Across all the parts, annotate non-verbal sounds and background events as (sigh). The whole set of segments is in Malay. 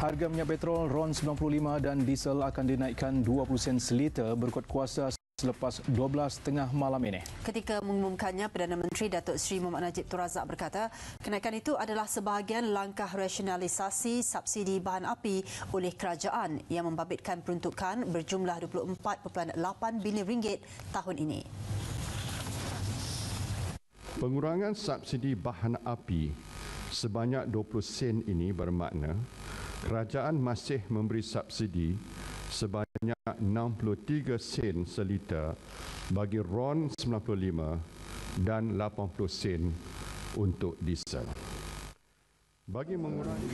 Harga minyak petrol RON 95 dan diesel akan dinaikkan 20 sen seliter berkuat kuasa selepas 12 tengah malam ini. Ketika mengumumkannya, Perdana Menteri Datuk Seri Muhammad Najib Tun Razak berkata, kenaikan itu adalah sebahagian langkah rasionalisasi subsidi bahan api oleh kerajaan yang membabitkan peruntukan berjumlah 24.8 bilion ringgit tahun ini. Pengurangan subsidi bahan api sebanyak 20 sen ini bermakna kerajaan masih memberi subsidi sebanyak 63 sen seliter bagi RON 95 dan 80 sen untuk diesel. Bagi mengurangi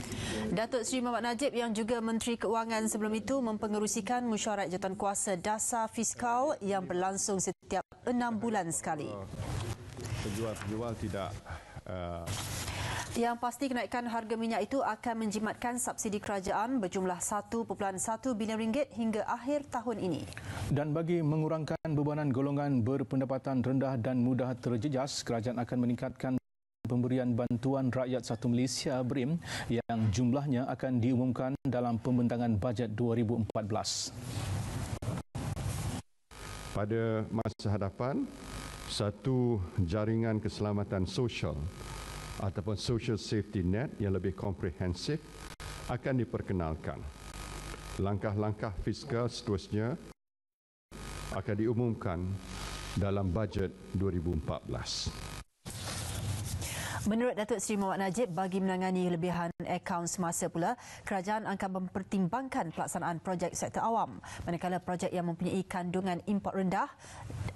Datuk Seri Muhammad Najib yang juga Menteri Keuangan sebelum itu mempengerusikan mesyuarat jawatan kuasa dasar fiskal yang berlangsung setiap enam bulan sekali. Penjual-penjual tidak uh, yang pasti kenaikan harga minyak itu akan menjimatkan subsidi kerajaan berjumlah 1.1 bilion ringgit hingga akhir tahun ini. Dan bagi mengurangkan bebanan golongan berpendapatan rendah dan mudah terjejas, kerajaan akan meningkatkan pemberian bantuan rakyat satu Malaysia BRIM yang jumlahnya akan diumumkan dalam pembentangan bajet 2014. Pada masa hadapan, satu jaringan keselamatan sosial ataupun social safety net yang lebih komprehensif akan diperkenalkan. Langkah-langkah fiskal seterusnya akan diumumkan dalam bajet 2014. Menurut Datuk Seri Muhammad Najib, bagi menangani lebihan akaun semasa pula, kerajaan akan mempertimbangkan pelaksanaan projek sektor awam. Manakala projek yang mempunyai kandungan import rendah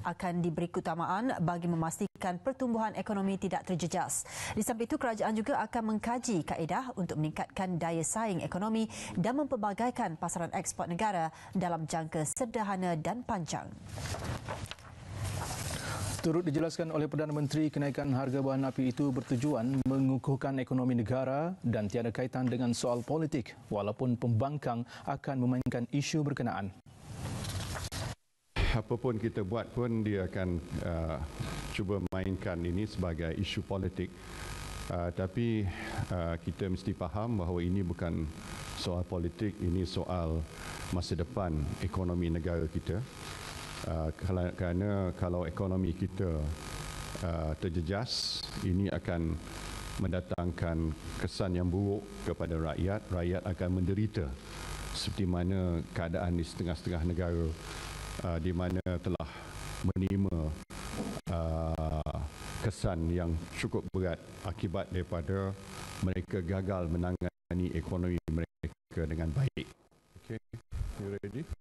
akan diberi keutamaan bagi memastikan pertumbuhan ekonomi tidak terjejas. Di samping itu, kerajaan juga akan mengkaji kaedah untuk meningkatkan daya saing ekonomi dan mempelbagaikan pasaran ekspor negara dalam jangka sederhana dan panjang. Turut dijelaskan oleh Perdana Menteri, kenaikan harga bahan api itu bertujuan mengukuhkan ekonomi negara dan tiada kaitan dengan soal politik walaupun pembangkang akan memainkan isu berkenaan. (laughs) Apapun kita buat pun dia akan uh, cuba mainkan ini sebagai isu politik. Uh, tapi uh, kita mesti faham bahawa ini bukan soal politik, ini soal masa depan ekonomi negara kita. Uh, kerana kalau ekonomi kita uh, terjejas ini akan mendatangkan kesan yang buruk kepada rakyat rakyat akan menderita seperti mana keadaan di setengah-setengah negara uh, di mana telah menerima uh, kesan yang cukup berat akibat daripada mereka gagal menangani ekonomi mereka dengan baik. Okay, you ready?